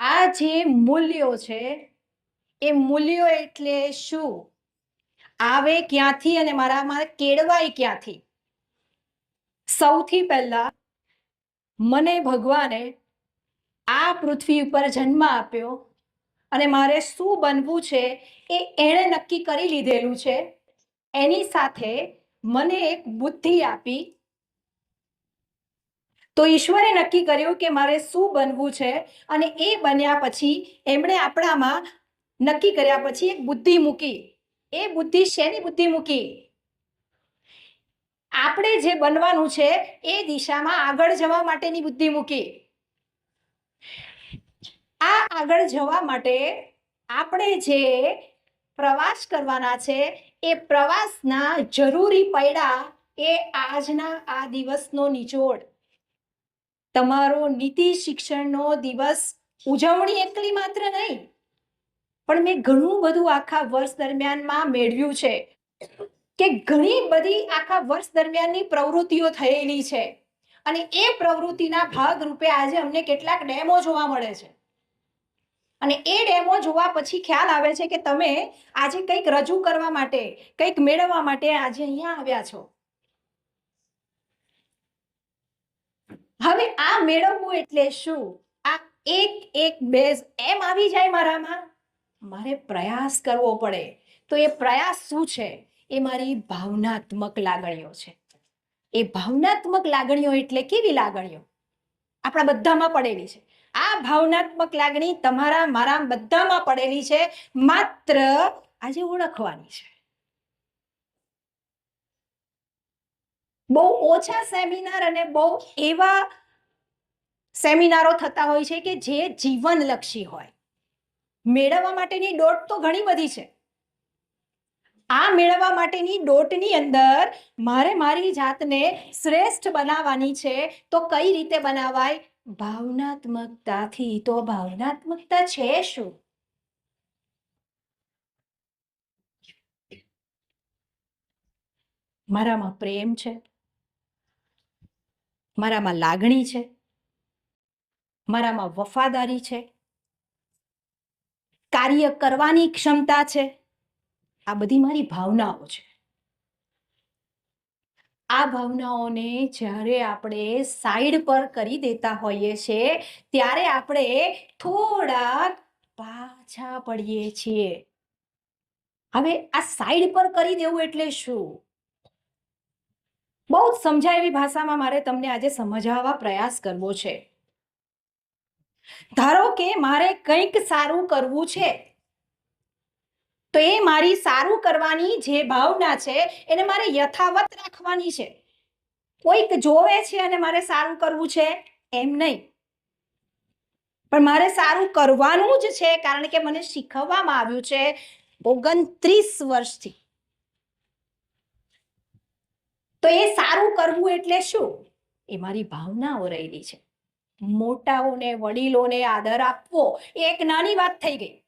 આ જે મૂલ્યો છે, એ મૂલ્યો એટલે શું? આવે ક્યાંથી અને મારામાં કેળવાય ક્યાંથી? સૌથી પહેલા મને ભગવાને આ પૃથ્વી ઉપર જન્મ આપ્યો અને મારે શું બનવું છે એ એણે નક્કી કરી લીધેલું છે. એની સાથે મને એક બુદ્ધિ આપી તો ઈશ્વરે નક્કી કર્યું કે મારે શું બનવું છે અને એ બન્યા પછી એમણે આપણામાં નક્કી કર્યા પછી એક બુદ્ધિ મૂકી. એ બુદ્ધિ શેની બુદ્ધિ મૂકી? આપણે જે બનવાનું છે એ દિશામાં આગળ જવા માટેની બુદ્ધિ મૂકી. આ આગળ જવા માટે આપણે જે પ્રવાસ કરવાના છે એ પ્રવાસના જરૂરી પૈડા એ આજના આ દિવસનો નિચોડ. તમારો નીતિ શિક્ષણનો દિવસ ઉજવણી એકલી માત્ર નહીં, પણ મેં ઘણું બધું આખા વર્ષ દરમિયાનમાં મેળવ્યું છે કે ઘણી બધી આખા વર્ષ દરમિયાનની પ્રવૃત્તિઓ થયેલી છે અને એ પ્રવૃત્તિના ભાગરૂપે આજે અમને કેટલાક ડેમો જોવા મળે છે. અને એ ડેમો જોવા પછી ખ્યાલ આવે છે કે તમે આજે કંઈક રજૂ કરવા માટે, કંઈક મેળવવા માટે આજે અહીંયા આવ્યા છો. હવે આ મેળવવું એટલે શું? આ એક એક બેઝ એમ આવી જાય મારામાં? મારે પ્રયાસ કરવો પડે. તો એ પ્રયાસ શું છે? એ મારી ભાવનાત્મક લાગણીઓ છે. એ ભાવનાત્મક લાગણીઓ એટલે કેવી લાગણીઓ? આપણા બધામાં પડેલી છે. આ ભાવનાત્મક લાગણી તમારા, મારા બધામાં પડેલી છે. માત્ર આજે ઓળખવાની છે. બહુ ઓછા સેમિનાર અને બહુ એવા સેમિનારો થતા હોય છે કે જે જીવનલક્ષી હોય. મેળવવા માટેની દોટ તો ઘણી બધી છે. આ મેળવવા માટેની દોટની અંદર મારે મારી જાતને શ્રેષ્ઠ બનાવવાની છે તો કઈ રીતે બનાવાય? ભાવનાત્મકતાથી. તો ભાવનાત્મકતા છે શું? મારામાં પ્રેમ છે. મારામાં લાગણી છે, મારામાં વફાદારી છે, કાર્ય કરવાની ક્ષમતા છે. આ બધી મારી ભાવનાઓ છે. આ ભાવનાઓને જ્યારે આપણે સાઈડ પર કરી દેતા હોઈએ છીએ, ત્યારે આપણે થોડાક પાછા પડીએ છીએ. હવે આ સાઈડ પર કરી દેવું એટલે શું? બહુ જ સમજાય એવી ભાષામાં મારે તમને આજે સમજાવવા પ્રયાસ કરવો છે. ધારો કે મારે કંઈક સારું કરવું છે, તો એ મારી સારું કરવાની જે ભાવના છે, એને મારે યથાવત રાખવાની છે. કોઈક જોવે છે અને મારે સારું કરવું છે, એમ નહીં. પણ મારે સારું કરવાનું જ છે, કારણ કે મને શીખવવામાં આવ્યું છે ઓગણત્રીસ વર્ષથી. તો એ સારું કરવું એટલે શું? એ મારી ભાવનાઓ રહેલી છે. મોટાઓને, વડીલોને આદર આપવો એ એક નાની વાત થઈ ગઈ.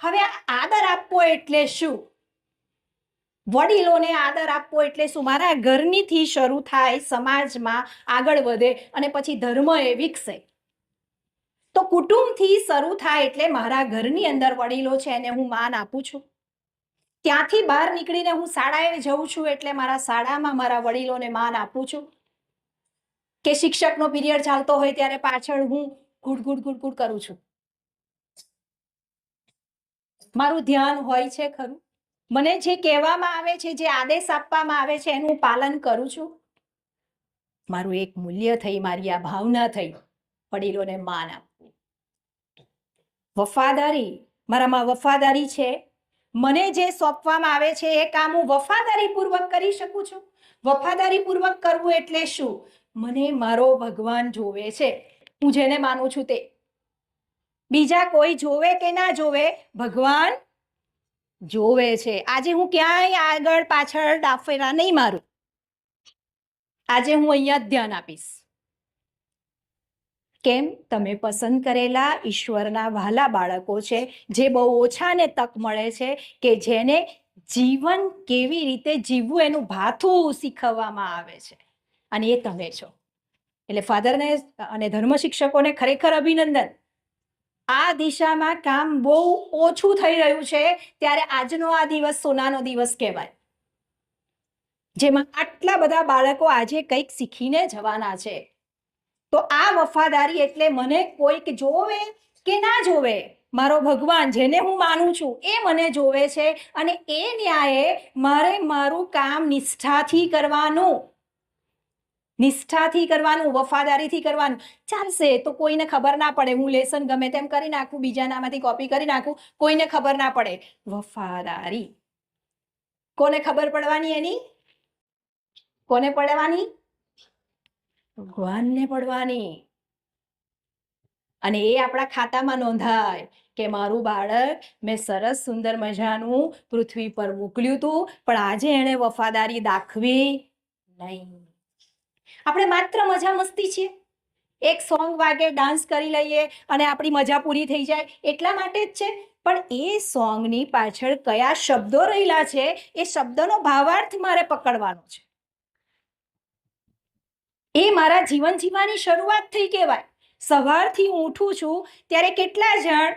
હવે આદર આપવો એટલે શું? વડીલોને આદર આપવો એટલે શું? મારા ઘરનીથી શરૂ થાય સમાજમાં આગળ વધે અને પછી ધર્મ એ વિકસે. તો કુટુંબથી શરૂ થાય એટલે મારા ઘરની અંદર વડીલો છે એને હું માન આપું છું. ત્યાંથી બહાર નીકળીને હું શાળાએ જઉં છું એટલે મારા શાળામાં મારા વડીલોને માન આપું છું કે શિક્ષકનો પીરિયડ ચાલતો હોય ત્યારે પાછળ હું ગુડ ગુડ ગુડ ગુડ કરું છું. મારું ધ્યાન હોય છે ખરું. મને જે કહેવામાં આવે છે, જે આદેશ આપવામાં આવે છે, એનું પાલન કરું છું. મારું એક મૂલ્ય થઈ, મારી આ ભાવના થઈ, વડીલોને માન આપવું. વફાદારી, મારામાં વફાદારી છે. મને જે સોંપવામાં આવે છે એ કામ હું વફાદારીપૂર્વક કરી શકું છું? વફાદારીપૂર્વક કરવું એટલે શું? મને મારો ભગવાન જોવે છે. હું જેને માનું છું તે. બીજા કોઈ જોવે કે ના જોવે, ભગવાન જોવે છે. આજે હું ક્યાંય આગળ પાછળ ડાફેરા નહીં મારું. આજે હું અહીંયા ધ્યાન આપીશ. કેમ? તમે પસંદ કરેલા ઈશ્વરના વહાલા બાળકો છે, જે બહુ ઓછાને તક મળે છે કે જેને જીવન કેવી રીતે જીવવું એનું ભાથું શીખવવામાં આવે છે. અને એ તમે છો. એટલે ફાધરને અને ધર્મ શિક્ષકોને ખરેખર અભિનંદન. આ દિશામાં કામ બહુ ઓછું થઈ રહ્યું છે, ત્યારે આજનો આ દિવસ સોનાનો દિવસ કહેવાય. જેમાં આટલા બધા બાળકો આજે કંઈક શીખીને જવાના છે. તો આ વફાદારી એટલે મને કોઈક જોવે કે ના જોવે? મારો ભગવાન, જેને હું માનું છું, એ મને જોવે છે અને એ ન્યાયે મારે મારું કામ નિષ્ઠાથી કરવાનું. નિષ્ઠાથી કરવાનું, વફાદારીથી કરવાનું. ચાલશે, તો કોઈને ખબર ના પડે. હું લેસન ગમે તેમ કરી નાખું બીજાનામાંથી કોપી કરી નાખું, કોઈને ખબર ના પડે. વફાદારી. કોને ખબર પડવાની એની? કોને પડવાની? ભગવાનને પડવાની અને એ આપણા ખાતામાં નોંધાય કે મારું બાળક મેં સરસ સુંદર મજાનું પૃથ્વી પર મોકલ્યું હતું પણ આજે એણે વફાદારી દાખવી નહીં. આપણે માત્ર મજા મસ્તી છીએ એક સોંગ વાગે ડાન્સ કરી લઈએ અને આપણી મજા પૂરી થઈ જાય એટલા માટે જ છે. પણ એ સોંગની પાછળ કયા શબ્દો રહેલા છે, એ શબ્દનો ભાવાર્થ મારે પકડવાનો છે. એ મારા જીવન જીવવાની શરૂઆત થઈ કહેવાય. સવારથી હું ઉઠું છું ત્યારે કેટલા જણ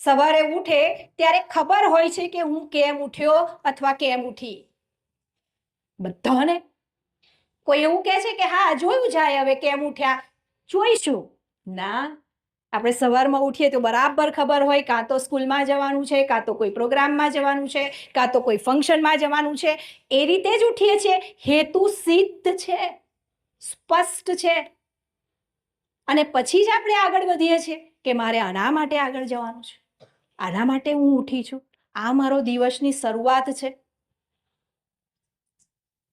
સવારે ઉઠે ત્યારે ખબર હોય છે કે હું કેમ ઉઠ્યો અથવા કેમ ઉઠી. બધાને કોઈ એવું કહે છે કે હા, જોયું જાય હવે કેમ ઉઠ્યા. જોઈશું. ના, આપણે સવારમાં ઉઠીએ તો બરાબર ખબર હોય કાં તો સ્કૂલમાં જવાનું છે, કાં તો કોઈ પ્રોગ્રામમાં જવાનું છે, કાં તો કોઈ ફંક્શનમાં જવાનું છે. એ રીતે જ ઉઠીએ છીએ. હેતુ સિદ્ધ છે. સ્પષ્ટ છે. અને પછી જ આપણે આગળ વધીએ છીએ કે મારે આના માટે આગળ જવાનું છે. આના માટે હું ઉઠી છું. આ મારો દિવસની શરૂઆત છે.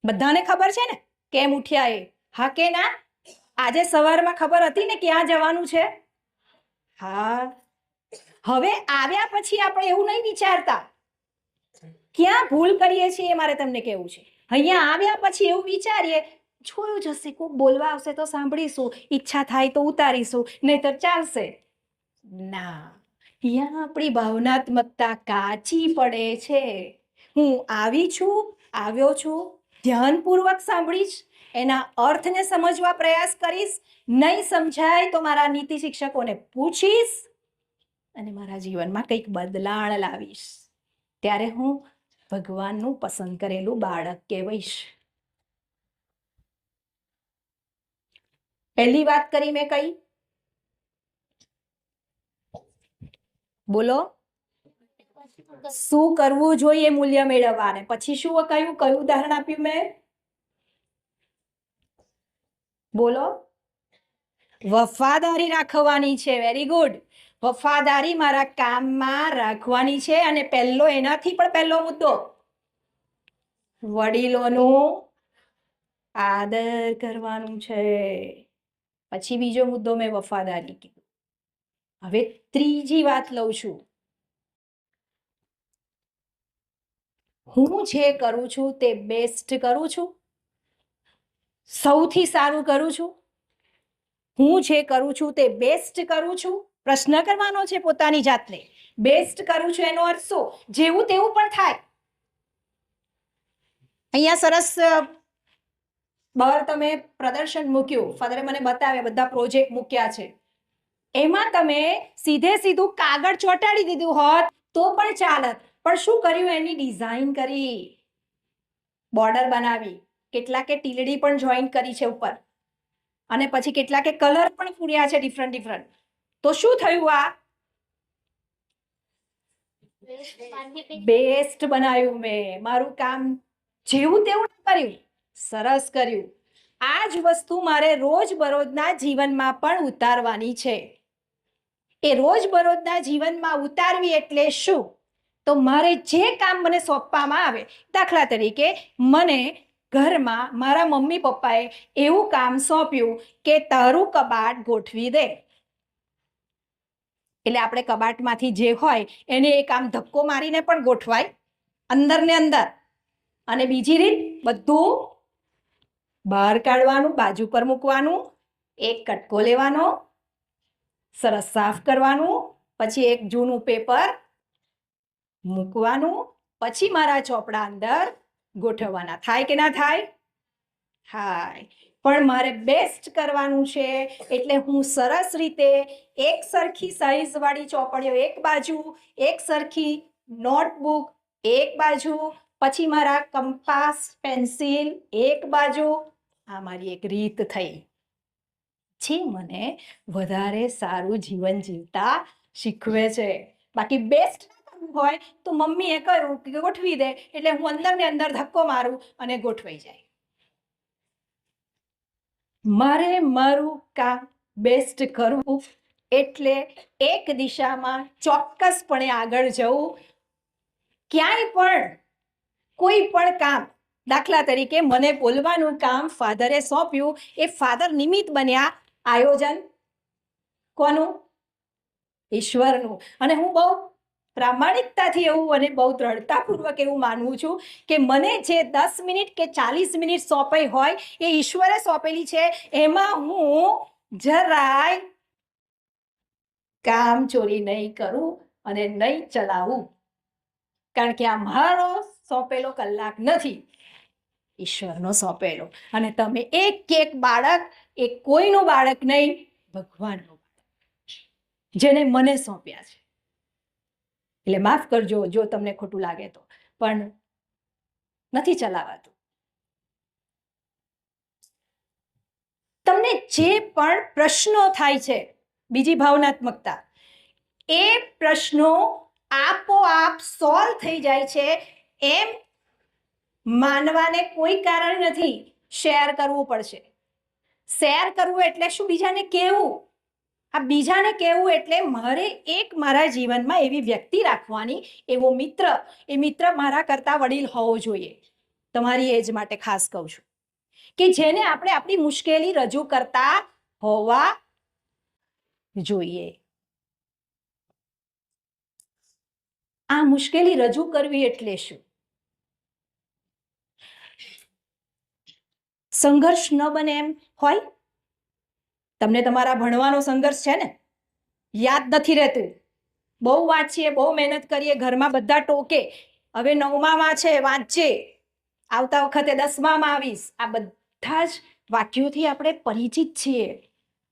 બધાને ખબર છે ને? કેમ ઉઠ્યા એ? હા કે ના? આજે સવારમાં ખબર હતી ને ક્યાં જવાનું છે? હા. હવે આવ્યા પછી આપણે એવું નહીં વિચારતા. ક્યાં ભૂલ કરીએ છીએ મારે તમને કહેવું છે. અહીંયા આવ્યા પછી એવું વિચારીએ જોયું જશે કોક બોલવા આવશે તો સાંભળીશું. ઈચ્છા થાય તો ઉતારીશું. નહીતર ચાલશે. ના. અહીંયા આપણી ભાવનાત્મકતા કાચી પડે છે. હું આવી છું, આવ્યો છું, ધ્યાનપૂર્વક સાંભળીશ, એના અર્થને સમજવા પ્રયાસ કરીશ. નહીં સમજાય તો મારા નીતિ શિક્ષકોને પૂછીશ અને મારા જીવનમાં કંઈક બદલાણ લાવીશ. ત્યારે હું ભગવાનનું પસંદ કરેલું બાળક કહેવાઈશ. પહેલી વાત કરી મેં કઈ? બોલો. શું કરવું જોઈએ મૂલ્ય મેળવવા પછી શું કહ્યું કયું? ઉદાહરણ આપ્યું મેં? બોલો. વફાદારી રાખવાની છે. વેરી ગુડ વફાદારી મારા કામમાં રાખવાની છે અને પહેલો એનાથી પણ પહેલો મુદ્દો. વડીલોનું આદર કરવાનું છે. પછી બીજો મુદ્દો મેં વફાદારી કીધું. હવે ત્રીજી વાત લઉં છું. હું જે કરું છું તે બેસ્ટ કરું છું? સૌથી સારું કરું છું? હું જે કરું છું તે બેસ્ટ કરું છું? પ્રશ્ન કરવાનો છે પોતાની જાતને. બેસ્ટ કરું છું એનો અર્થ શું? જેવું તેવું પણ થાય. અહીંયા સરસ બહાર તમે પ્રદર્શન મૂક્યું. ફાધરે મને બતાવ્યા બધા પ્રોજેક્ટ મૂક્યા છે. એમાં તમે સીધે સીધું કાગળ ચોંટાડી દીધું હોત તો પણ ચાલત. પણ શું કર્યું એની ડિઝાઇન કરી? બોર્ડર બનાવી. કેટલાકે ટીલડી પણ જોઈન્ટ કરી છે ઉપર. અને પછી કેટલાકે કલર પણ પૂર્યા છે ડિફરન્ટ ડિફરન્ટ તો શું થયું આ? બેસ્ટ બનાવ્યું મેં. મારું કામ જેવું તેવું કર્યું. સરસ કર્યું. આ જ વસ્તુ મારે રોજ બરોજના જીવનમાં પણ ઉતારવાની છે. એ રોજ બરોજના જીવનમાં ઉતારવી એટલે શું? તો મારે જે કામ મને સોંપવામાં આવે, દાખલા તરીકે મને ઘરમાં મારા મમ્મી પપ્પાએ એવું કામ સોંપ્યું કે તારું કબાટ ગોઠવી દે. એટલે આપણે કબાટમાંથી જે હોય એને એ કામ ધક્કો મારીને પણ ગોઠવાય, અંદર ને અંદર. અને બીજી રીત, બધું બહાર કાઢવાનું, બાજુ પર મૂકવાનું, એક કટકો લેવાનો, સરસ સાફ કરવાનું, પછી એક જૂનું પેપર મૂકવાનું, પછી મારા ચોપડા અંદર ગોઠવવાના. થાય કે ના થાય? થાય. પણ મારે બેસ્ટ કરવાનું છે, એટલે હું સરસ રીતે એક સરખી સાઈઝવાળી ચોપડીઓ એક બાજુ, એક સરખી નોટબુક એક બાજુ, પછી મારા કંપાસ પેન્સિલ એક બાજુ આ મારી એક રીત થઈ. જે મને વધારે સારું જીવન જીવતા શીખવે છે. બાકી બેસ્ટ હોય તો મમ્મીએ કહ્યું કે ગોઠવી દે એટલે હું અંદર ને અંદર ધક્કો મારું અને ગોઠવાઈ જાય. મારે મારું કામ બેસ્ટ કરવું એટલે એક દિશામાં ચોક્કસપણે આગળ જવું. ક્યાંય પણ કોઈ પણ કામ દાખલા તરીકે મને બોલવાનું કામ ફાધરે સોંપ્યું. એ ફાધર નિમિત્ત બન્યા આયોજન કોનું? ઈશ્વરનું. અને હું બહુ પ્રામાણિકતાથી એવું અને બહુ દ્રઢતાપૂર્વક એવું માનવું છું કે મને જે દસ મિનિટ કે ચાલીસ મિનિટ સોંપાઈ હોય એ ઈશ્વરે સોંપેલી છે. એમાં હું જરાય કામ ચોરી નહીં કરું અને નહીં ચલાવું. કારણ કે આ મારો સોંપેલો કલાક નથી. ઈશ્વરનો સોંપેલો. અને તમે એક એક બાળક એ કોઈનું બાળક નહીં, ભગવાનનું જેને મને સોંપ્યા છે. એટલે માફ કરજો, જો તમને ખોટું લાગે તો. પણ નથી ચલાવાતું. તમને જે પણ પ્રશ્નો થાય છે, બીજી ભાવનાત્મકતા, એ પ્રશ્નો આપોઆપ સોલ્વ થઈ જાય છે, એમ માનવાને કોઈ કારણ નથી. શેર કરવું પડશે. શેર કરવું એટલે શું? બીજાને કહેવું આ બીજાને કહેવું એટલે મારે એક મારા જીવનમાં એવી વ્યક્તિ રાખવાની, એવો મિત્ર. એ મિત્ર મારા કરતાં વડીલ હોવો જોઈએ. તમારી એજ માટે ખાસ કહું છું. કે જેને આપણે આપણી મુશ્કેલી રજૂ કરતા હોવા જોઈએ. આ મુશ્કેલી રજૂ કરવી એટલે શું? સંઘર્ષ ન બને એમ હોય? તમને તમારા ભણવાનો સંઘર્ષ છે ને? યાદ નથી રહેતું. બહુ વાંચીએ, બહુ મહેનત કરીએ, ઘરમાં બધા ટોકે. હવે નવમામાં છે વાંચે આવતા વખતે દસમામાં આવીશ. આ બધા જ વાક્યોથી આપણે પરિચિત છીએ.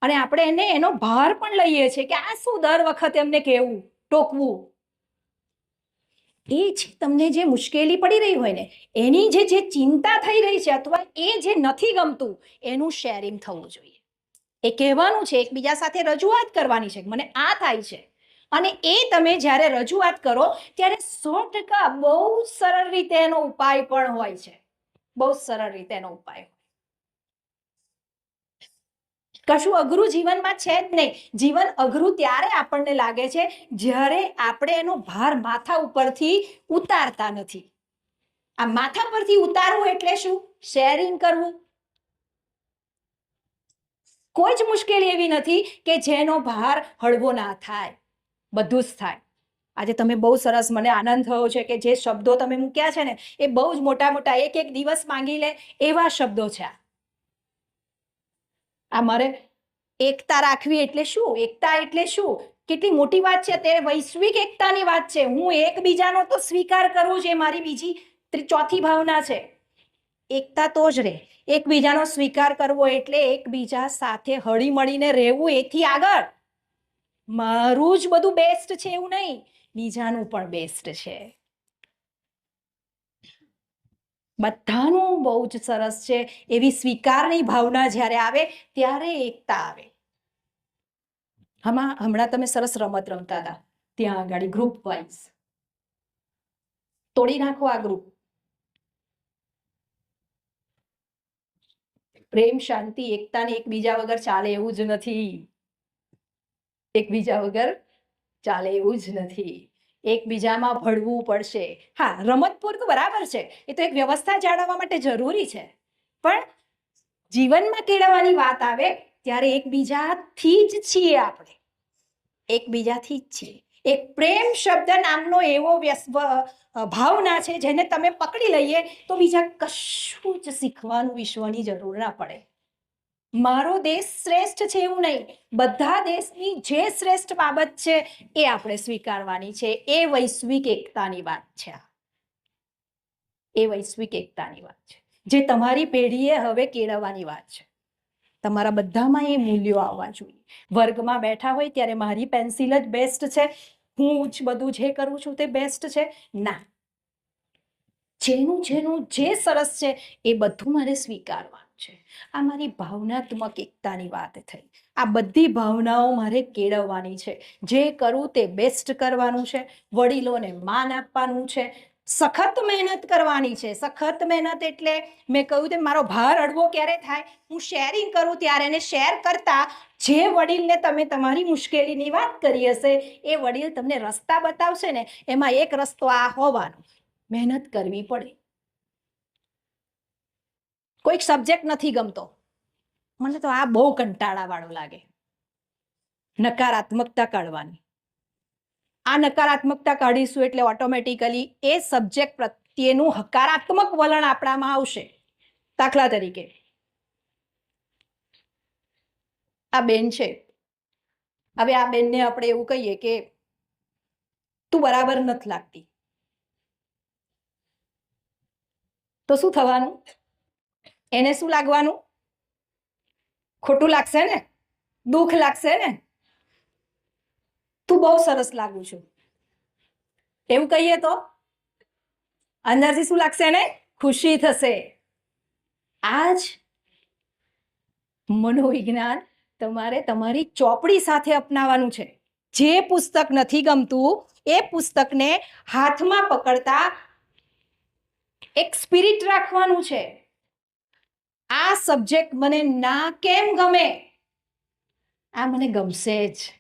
અને આપણે એને એનો ભાર પણ લઈએ છીએ કે આ શું દર વખતે એમને કહેવું, ટોકવું? એ જ તમને જે મુશ્કેલી પડી રહી હોય ને, એની જે જે ચિંતા થઈ રહી છે અથવા એ જે નથી ગમતું, એનું શેરિંગ થવું જોઈએ. એ કહેવાનું છે, એકબીજા સાથે રજૂઆત કરવાની છે, મને આ થાય છે. અને એ તમે જ્યારે રજૂઆત કરો, ત્યારે સો ટકા બહુ સરળ રીતે એનો ઉપાય પણ હોય છે. બહુ સરળ રીતે એનો ઉપાય કશું અઘરું જીવનમાં છે જ નહીં. જીવન અઘરું ત્યારે આપણને લાગે છે જ્યારે આપણે એનો ભાર માથા ઉપરથી ઉતારતા નથી. આ માથા પરથી ઉતારવું એટલે શું? શેરિંગ કરવું. કોઈ જ મુશ્કેલી એવી નથી કે જેનો ભાર હળવો ના થાય. બધું જ થાય. આજે તમે બહુ સરસ મને આનંદ થયો છે કે જે શબ્દો તમે મૂક્યા છે ને, એ બહુ જ મોટા મોટા એક એક દિવસ માંગી લે એવા શબ્દો છે આ. આ મારે એકતા રાખવી એટલે શું? એકતા એટલે શું? કેટલી મોટી વાત છે તે વૈશ્વિક એકતાની વાત છે. હું એકબીજાનો તો સ્વીકાર કરું છે મારી બીજી ચોથી ભાવના છે. એકતા તો જ રહે એકબીજાનો સ્વીકાર કરવો એટલે એકબીજા સાથે હળી મળીને રહેવું, એથી આગળ. મારું જ બધું બેસ્ટ છે એવું નહીં. બીજાનું પણ બેસ્ટ છે. બધાનું બહુ જ સરસ છે એવી સ્વીકારની ભાવના જ્યારે આવે, ત્યારે એકતા આવે. હમણાં હમણાં તમે સરસ રમત રમતા હતા. ત્યાં આગળ ગ્રુપ વાઇઝ તોડી નાખો આ ગ્રુપ પ્રેમ, શાંતિ એકતા ને એકબીજા વગર ચાલે એવું જ નથી. એકબીજા વગર ચાલે એવું જ નથી. એકબીજામાં ભળવું પડશે. હા, રમત બરાબર છે. એ તો એક વ્યવસ્થા જાળવવા માટે જરૂરી છે. પણ જીવનમાં કેળવવાની વાત આવે ત્યારે એકબીજાથી જ છીએ આપણે. એકબીજાથી જ છીએ. એક પ્રેમ શબ્દ નામનો એવો ભાવના છે જેને તમે પકડી લઈએ તો બીજા કશું જ શીખવાનું વિશ્વની જરૂર ના પડે. મારો દેશ શ્રેષ્ઠ છે એવું નહીં. બધા દેશની જે શ્રેષ્ઠ બાબત છે એ આપણે સ્વીકારવાની છે. એ વૈશ્વિક એકતાની વાત છે. એ વૈશ્વિક એકતાની વાત છે. જે તમારી પેઢીએ હવે કેળવવાની વાત છે. તમારા બધામાં એ મૂલ્યો આવવા જોઈએ. વર્ગમાં બેઠા હોય ત્યારે મારી પેન્સિલ જ બેસ્ટ છે. હું જ બધું જે કરું છું તે બેસ્ટ છે. ના. જેનું જેનું જે સરસ છે એ બધું મારે સ્વીકારવાનું. છે. આ મારી ભાવનાત્મક એકતાની વાત થઈ. આ બધી ભાવનાઓ મારે કેળવવાની છે. જે કરું તે બેસ્ટ કરવાનું છે. વડીલોને માન આપવાનું છે. સખત મહેનત કરવાની છે. સખત મહેનત એટલે મેં કહ્યું તેમ મારો ભાર અડવો ક્યારે થાય? હું શેરિંગ કરું ત્યારે એને શેર કરતા જે વડીલને તમે તમારી મુશ્કેલીની વાત કરી હશે, એ વડીલ તમને રસ્તા બતાવશે ને, એમાં એક રસ્તો આ હોવાનો. મહેનત કરવી પડે. કોઈક સબ્જેક્ટ નથી ગમતો. મને તો આ બહુ કંટાળાવાળું લાગે. નકારાત્મકતા કાઢવાની. આ નકારાત્મકતા કાઢીશું એટલે ઓટોમેટિકલી એ સબ્જેક્ટ પ્રત્યેનું હકારાત્મક વલણ આપણામાં આવશે. દાખલા તરીકે. આ બેન છે. હવે આ બેનને આપણે એવું કહીએ કે તું બરાબર નથી લાગતી. તો શું થવાનું? એને શું લાગવાનું? ખોટું લાગશે ને? દુઃખ લાગશે ને? તું બહુ સરસ લાગુ છું. એવું કહીએ તો? અંદરથી શું લાગશે ને ખુશી થશે. આજ મનોવિજ્ઞાન તમારે તમારી ચોપડી સાથે અપનાવવાનું છે. જે પુસ્તક નથી ગમતું, એ પુસ્તકને હાથમાં પકડતા એક સ્પિરિટ રાખવાનું છે. આ સબ્જેક્ટ મને ના કેમ ગમે? આ મને ગમશે જ.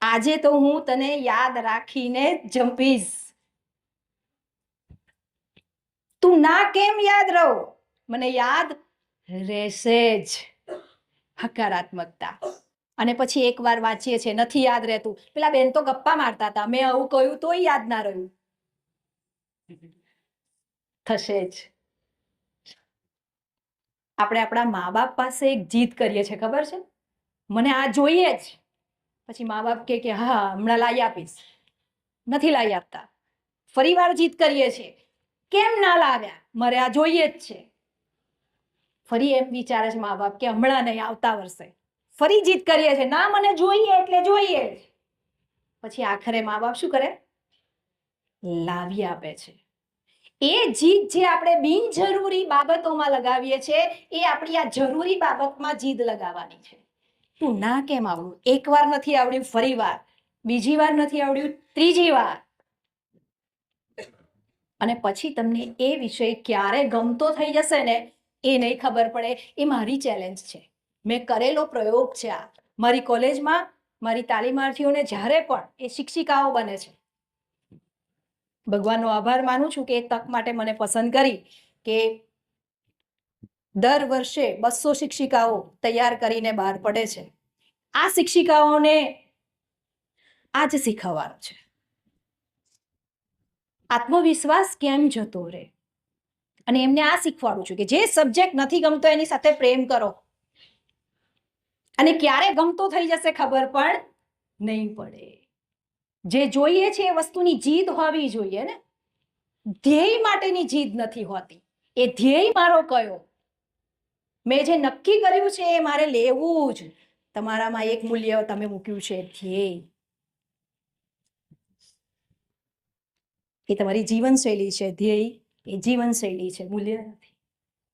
આજે તો હું તને યાદ રાખીને જંપીશ. તું ના કેમ યાદ રહો? મને યાદ રહેશે જ. હકારાત્મકતા. અને પછી એકવાર વાંચીએ છીએ, નથી યાદ રહેતું. પેલા બેન તો ગપ્પા મારતા હતા. મેં આવું કહ્યું તોય યાદ ના રહ્યું. થશે જ. આપણે આપણા મા બાપ પાસે એક જીદ કરીએ છીએ, ખબર છે? મને આ જોઈએ જ. પછી મા બાપ કે, હા હમણાં લાવી આપીશ. નથી લાવી આપતા. ફરી વાર જીદ કરીએ છીએ. કેમ ના લાવ્યા? મારે આ જોઈએ જ છે. ફરી એમ વિચારે છે મા બાપ કે, હમણાં નહીં, આવતા વર્ષે. ફરી જીદ કરીએ છીએ. ના, મને જોઈએ એટલે જોઈએ જ. પછી આખરે મા બાપ શું કરે? લાવી આપે છે. એ જીદ જે આપણે બિનજરૂરી બાબતોમાં લગાવીએ છીએ, એ આપણી આ જરૂરી બાબતમાં જીદ લગાવવાની છે. તું ના કેમ આવડું? એકવાર નથી આવડ્યું, ફરી વાર. બીજી વાર નથી આવડ્યું, ત્રીજી વાર. અને પછી તમને એ વિષય ક્યારે ગમતો થઈ જશે ને, એ નહીં ખબર પડે. એ મારી ચેલેન્જ છે. મેં કરેલો પ્રયોગ છે આ. મારી કોલેજમાં મારી તાલીમાર્થીઓને જ્યારે પણ એ શિક્ષિકાઓ બને છે ભગવાનનો આભાર માનું છું કે એ તક માટે મને પસંદ કરી કે દર વર્ષે બસો શિક્ષિકાઓ તૈયાર કરીને બહાર પડે છે. આ શિક્ષિકાઓને આજ શીખવવાનું છે. આત્મવિશ્વાસ કેમ જતો રહે? અને એમને આ શીખવાડું છું કે જે સબ્જેક્ટ નથી ગમતો એની સાથે પ્રેમ કરો. અને ક્યારે ગમતો થઈ જશે ખબર પણ નહીં પડે. જે જોઈએ છે એ વસ્તુની જીદ હોવી જોઈએ ને? ધ્યેય માટેની જીદ નથી હોતી. એ ધ્યેય મારો કયો? મેં જે નક્કી કર્યું છે એ મારે લેવું જ. તમારામાં એક મૂલ્ય તમે મૂક્યું છે ધ્યેય. એ તમારી જીવનશૈલી છે ધ્યેય. એ જીવનશૈલી છે મૂલ્ય નથી.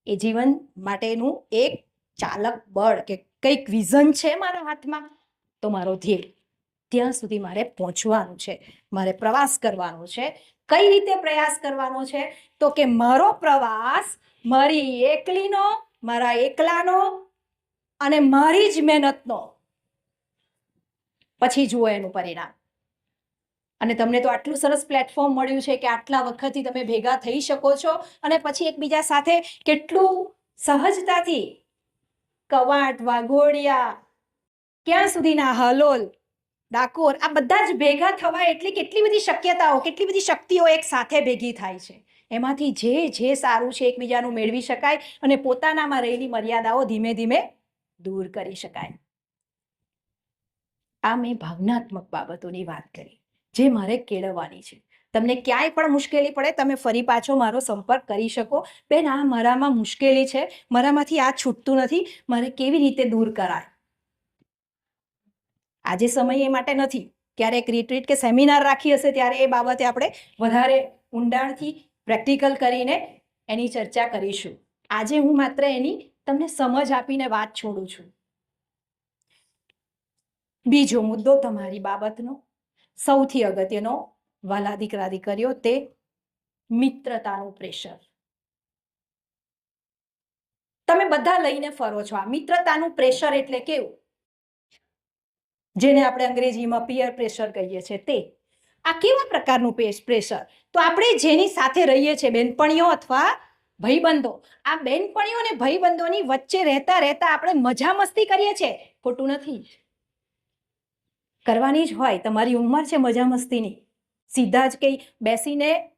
એ જીવન માટેનું એક ચાલક બળ કે કંઈક વિઝન છે મારા હાથમાં? તો મારો ધ્યેય. ત્યાં સુધી મારે પહોંચવાનું છે, મારે પ્રવાસ કરવાનો છે. કઈ રીતે પ્રયાસ કરવાનો છે? તો કે મારો પ્રવાસ મારી એકલીનો, મારા એકલાનો અને મારી જ મહેનતનો. પછી જુઓ એનું પરિણામ. અને તમને તો આટલું સરસ પ્લેટફોર્મ મળ્યું છે કે આટલા વખતથી તમે ભેગા થઈ શકો છો. અને પછી એકબીજા સાથે કેટલું સહજતાથી કવાટ, વાઘોડિયા, ક્યાં સુધીના હલોલ ડાકોર, આ બધા જ ભેગા થવા એટલી કેટલી બધી શક્યતાઓ, કેટલી બધી શક્તિઓ એક સાથે ભેગી થાય છે. એમાંથી જે જે સારું છે એકબીજાનું મેળવી શકાય અને પોતાનામાં રહેલી મર્યાદાઓ ધીમે ધીમે દૂર કરી શકાય. આ મેં ભાવનાત્મક બાબતોની વાત કરી, જે મારે કેળવવાની છે. તમને ક્યાંય પણ મુશ્કેલી પડે, તમે ફરી પાછો મારો સંપર્ક કરી શકો. બેન, આ મારામાં મુશ્કેલી છે, મારામાંથી આ છૂટતું નથી, મારે કેવી રીતે દૂર કરાય? આજે સમય એ માટે નથી. ક્યારેક રિટ્રીટ કે સેમિનાર રાખી હશે ત્યારે એ બાબતે આપણે વધારે ઊંડાણથી પ્રેક્ટિકલ કરીને એની ચર્ચા કરીશું. આજે હું માત્ર એની તમને સમજ આપીને વાત છોડું છું. બીજો મુદ્દો તમારી બાબતનો, સૌથી અગત્યનો, વાલા દીકરા તે મિત્રતાનું પ્રેશર તમે બધા લઈને ફરો છો. આ મિત્રતાનું પ્રેશર એટલે કેવું? જેને આપણે અંગ્રેજીમાં પિયર પ્રેશર કહીએ છીએ તે. આ કેવા પ્રકારનું પ્રેશર તો આપણે જેની સાથે રહીએ છીએ, બેનપણીઓ અથવા ભાઈબંધો, આ બેનપણીઓ અને ભાઈબંધોની વચ્ચે રહેતા રહેતા આપણે મજા મસ્તી કરીએ છીએ? ખોટું નથી. કરવાની જ હોય. તમારી ઉંમર છે મજા મસ્તીની. સીધા જ કંઈ બેસીને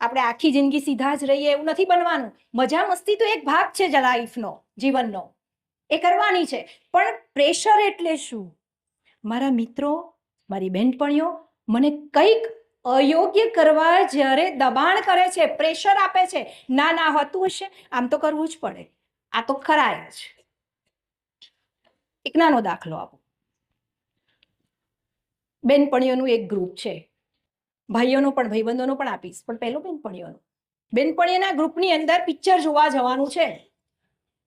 આપણે આખી જિંદગી સીધા જ રહીએ એવું નથી બનવાનું. મજા મસ્તી તો એક ભાગ છે જ લાઈફનો જીવનનો. એ કરવાની છે. પણ પ્રેશર એટલે શું? મારા મિત્રો, મારી બહેનપણીઓ મને કંઈક અયોગ્ય કરવા જ્યારે દબાણ કરે છે, પ્રેશર આપે છે, ના ના, હોતું હશે, આમ તો કરવું જ પડે. આ તો ખરાય જ. એક નાનો દાખલો આપો. બેનપણીઓનું એક ગ્રુપ છે. ભાઈઓનું પણ, ભાઈબંધોનું પણ આપીશ, પણ પહેલું બેનપણીઓનું. બેનપણીઓના ગ્રુપની અંદર પિક્ચર જોવા જવાનું છે.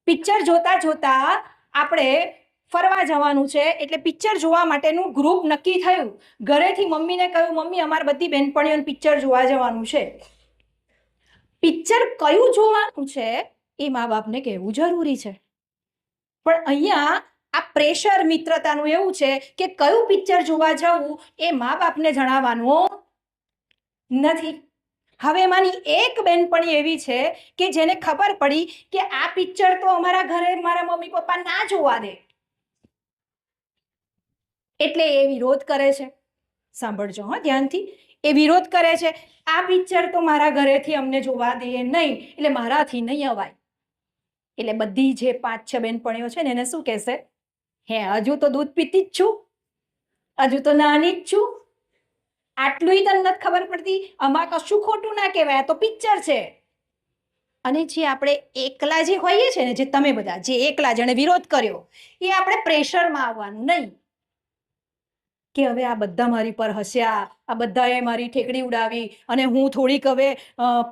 પિક્ચર જોતા જોતા આપણે ફરવા જવાનું છે એટલે પિક્ચર જોવા માટેનું ગ્રુપ નક્કી થયું. ઘરેથી મમ્મીને કહ્યું, મમ્મી, અમારે બધી બહેનપણીઓને પિક્ચર જોવા જવાનું છે. પિક્ચર કયું જોવાનું છે એ મા બાપને કહેવું જરૂરી છે. પણ અહીંયા આ પ્રેશર મિત્રતાનું એવું છે કે કયું પિક્ચર જોવા જવું એ મા બાપને જણાવવાનું નથી. હવે એમાંની એક બેનપણી એવી છે કે જેને ખબર પડી કે આ પિક્ચર તો અમારા ઘરે મારા મમ્મી પપ્પા ના જોવા દે. એટલે એ વિરોધ કરે છે. સાંભળજો હા ધ્યાનથી. એ વિરોધ કરે છે. આ પિક્ચર તો મારા ઘરેથી અમને જોવા દે નહીં. એટલે મારાથી નહીં અવાય. એટલે બધી જે પાંચ છ બેનપણીઓ છે ને એને શું કહેશે? હે, હજુ તો દૂધ પીતી જ છું. હજુ તો નાની જ છું. આટલું તને નથી ખબર પડતી. આમાં કશું ખોટું ના કહેવાય. તો પિક્ચર છે. અને જે આપણે એકલા જે હોઈએ છે ને, જે તમે બધા, જે એકલા જેણે વિરોધ કર્યો, એ આપણે પ્રેશરમાં આવવાનું નહીં. કે હવે આ બધા મારી પર હસ્યા, આ બધાએ મારી ઠેકડી ઉડાવી અને હું થોડીક હવે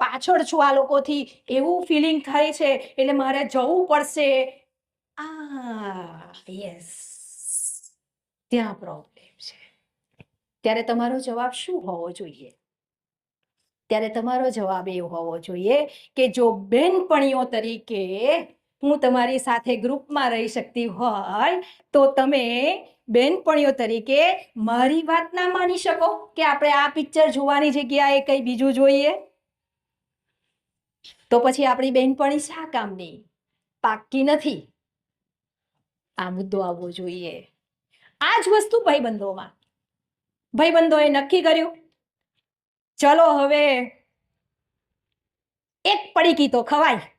પાછળ છું આ લોકોથી, એવું ફિલિંગ થાય છે, એટલે મારે જવું પડશે. આ યસ ત્યાં પ્રોબ્લેમ છે. ત્યારે તમારો જવાબ શું હોવો જોઈએ? ત્યારે તમારો જવાબ એ હોવો જોઈએ કે જો બેનપણીઓ તરીકે હું તમારી સાથે ગ્રુપમાં રહી શકતી હોય, તો તમે બેનપણીઓ તરીકે મારી વાત ના માની શકો કે આપણે આ પિક્ચર જોવાની જગ્યાએ કંઈ બીજું જોઈએ? તો પછી આપણી બેનપણી શા કામની? પાક્કી નથી? આ મુદ્દો આવવો જોઈએ. આ જ વસ્તુ ભાઈબંધોમાં. ભાઈબંધોએ નક્કી કર્યું. ચલો હવે એક પડીકી તો ખવાય.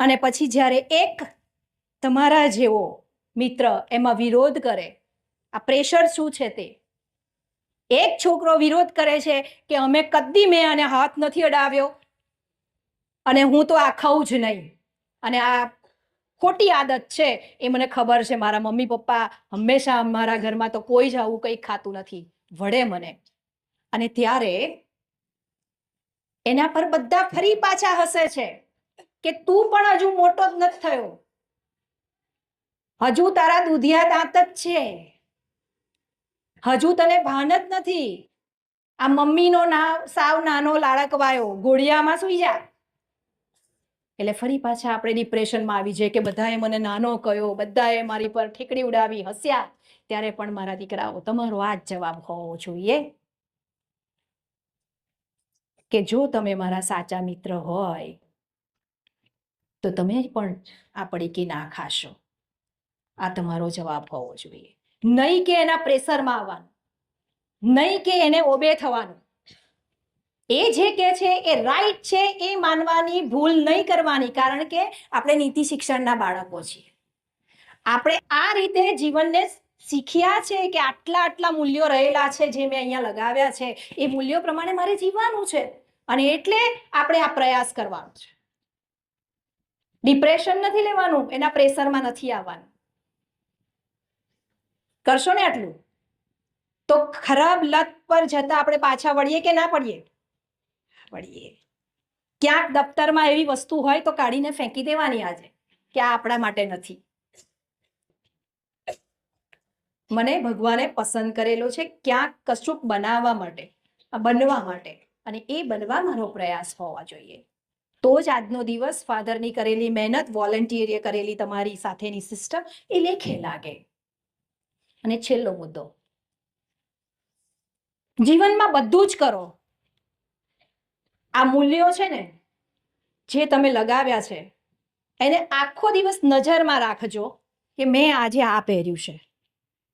અને પછી જ્યારે એક તમારા જેવો મિત્ર એમાં વિરોધ કરે, આ પ્રેશર શું છે તે? એક છોકરો વિરોધ કરે છે કે અમે કદી મેં આને હાથ નથી અડાવ્યો અને હું તો આ ખાઉં જ નહીં. અને આ ખોટી આદત છે એ મને ખબર છે મારા મમ્મી પપ્પા હંમેશા મારા ઘરમાં તો કોઈ જ આવું કંઈ ખાતું નથી વડે મને. અને ત્યારે એના પર બધા ફરી પાછા હસે છે. કે તું પણ હજુ મોટો જ નથી થયો. હજુ તારા દૂધિયા દાંત જ છે. હજુ તને ભાન જ નથી. આ મમ્મીનો ના સાવ નાનો લાડકવાયો ઘોડિયામાં સુઈ જા. એટલે ફરી પાછા આપણે ડિપ્રેશનમાં આવી જઈએ કે બધાએ મને નાનો કયો બધાએ મારી પર ઠીકડી ઉડાવી, હસ્યા. ત્યારે પણ મારા દીકરાઓ, તમારો આ જ જવાબ હોવો જોઈએ. કે જો તમે મારા સાચા મિત્ર હોય તો તમે પણ આ પડીકી ના ખાશો. આ તમારો જવાબ હોવો જોઈએ. નહીં કે એના પ્રેશરમાં આવવાનું. નહીં કે એને ઓબે થવાનું. એ જે કે છે એ રાઈટ છે એ માનવાની ભૂલ નહીં કરવાની કારણ કે આપણે નીતિ શિક્ષણના બાળકો છીએ. આપણે આ રીતે જીવનને શીખ્યા છે કે આટલા આટલા મૂલ્યો રહેલા છે જે મેં અહીંયા લગાવ્યા છે, એ મૂલ્યો પ્રમાણે મારે જીવવાનું છે. અને એટલે આપણે આ પ્રયાસ કરવાનો છે. ડિપ્રેશન નથી લેવાનું, એના પ્રેશરમાં નથી આવવાનું. કરશો ને આટલું? તો ખરાબ લત પર જતા આપણે પાછા વળીએ કે ના પડીએ વળીએ. ક્યાંક દફતરમાં એવી વસ્તુ હોય તો કાઢીને ફેંકી દેવાની આજે, કે આ આપણા માટે નથી. મને ભગવાને પસંદ કરેલો છે ક્યાંક કશુંક બનાવવા માટે બનવા માટે, અને એ બનવા મારો પ્રયાસ હોવા જોઈએ. તો જ આજનો દિવસ ફાધરની કરેલી મહેનત, વોલેન્ટિયરે કરેલી તમારી સાથેની સિસ્ટમ એ લેખે લાગે. અને છેલ્લો મુદ્દો. જીવનમાં બધું જ કરો. આ મૂલ્યો છે ને, જે તમે લગાવ્યા છે, એને આખો દિવસ નજરમાં રાખજો કે મેં આજે આ પહેર્યું છે.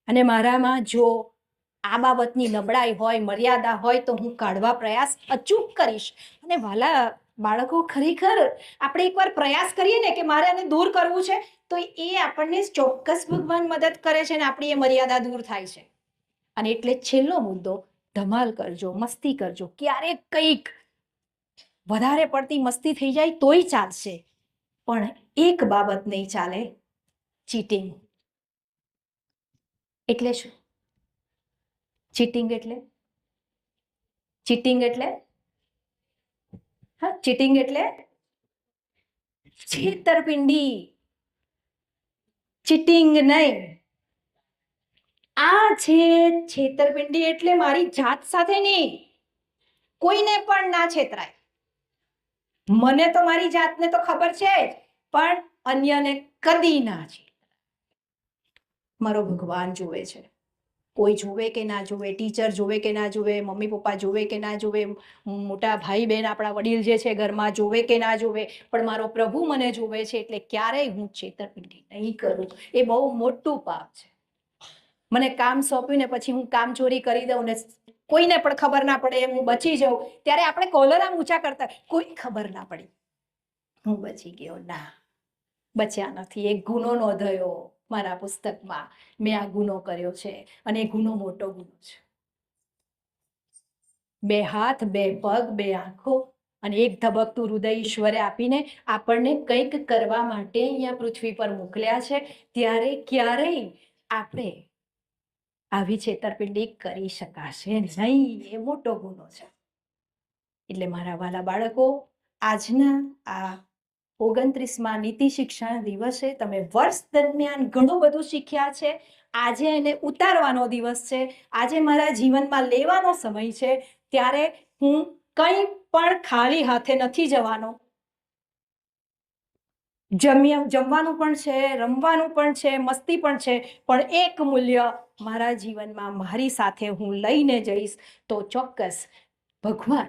અને મારામાં જો આ બાબતની નબળાઈ હોય, મર્યાદા હોય, તો હું કાઢવા પ્રયાસ અચૂક કરીશ. અને વાલા બાળકો ખરેખર આપણે એકવાર પ્રયાસ કરીએ ને કે મારે આને દૂર કરવું છે, તો એ આપણને ચોક્કસ ભગવાન મદદ કરે છે ને આપણી એ મર્યાદા દૂર થાય છે. અને એટલે છેલ્લો મુદ્દો, ધમાલ કરજો, મસ્તી કરજો. ક્યારેક કંઈક વધારે પડતી મસ્તી થઈ જાય તોય ચાલશે. પણ એક બાબત નહીં ચાલે, ચીટિંગ. એટલે શું? ચીટિંગ એટલે? ચીટિંગ એટલે? ચીટિંગ એટલે છેતરપિંડી. ચીટિંગ નહીં. આ છે છેતરપિંડી એટલે મારી જાત સાથે નહીં કોઈને પણ ના છેતરાય. મને તો મારી જાતને તો ખબર છે જ, પણ અન્યને કદી ના છે મારો ભગવાન જુએ છે. કોઈ જુએ કે ના જુએ ટીચર જુએ કે ના જુએ મમ્મી પપ્પા જુએ કે ના જુએ મોટા ભાઈ બહેન આપણા વડીલ જે છે ઘરમાં જુએ કે ના જુએ પણ મારો પ્રભુ મને જુએ છે એટલે ક્યારેય હું છેતરપિંડી નહીં કરું. એ બહુ મોટું પાપ છે. મને કામ સોંપ્યું ને પછી હું કામ ચોરી કરી દઉં ને કોઈને પણ ખબર ના પડે, હું બચી જાઉં, ત્યારે આપણે કોલર ઊંચા કરતા, કોઈ ખબર ના પડી. હું બચી ગયો, ના. બચ્યા નથી, એક ગુનો નોંધાયો. મારા પુસ્તકમાં મેં આ ગુનો કર્યો છે અને એ ગુનો મોટો ગુનો છે. બે હાથ, બે પગ, બે આંખો અને એક ધબકતું હૃદય ઈશ્વરે આપીને આપણને કંઈક કરવા માટે અહીંયા પૃથ્વી પર મોકલ્યા છે. ત્યારે ક્યારેય આપણે આવી છેતરપિંડી કરી શકાશે નહીં. એ મોટો ગુનો છે. એટલે મારા વાલા બાળકો, આજના આ ઓગણત્રીસમાં નીતિ શિક્ષણ દિવસે તમે વર્ષ દરમિયાન ઘણું બધું શીખ્યા છે. આજે એને ઉતારવાનો દિવસ છે. આજે મારા જીવનમાં લેવાનો સમય છે. ત્યારે હું કંઈ પણ ખાલી હાથે નથી જવાનો. જમ્યા, જમવાનું પણ છે, રમવાનું પણ છે, મસ્તી પણ છે. પણ એક મૂલ્ય મારા જીવનમાં મારી સાથે હું લઈને જઈશ તો ચોક્કસ ભગવાન.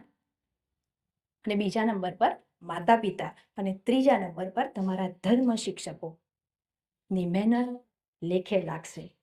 અને બીજા નંબર પર માતા પિતા અને ત્રીજા નંબર પર તમારા ધર્મ શિક્ષકો. ની મહેનત લેખે લાગશે.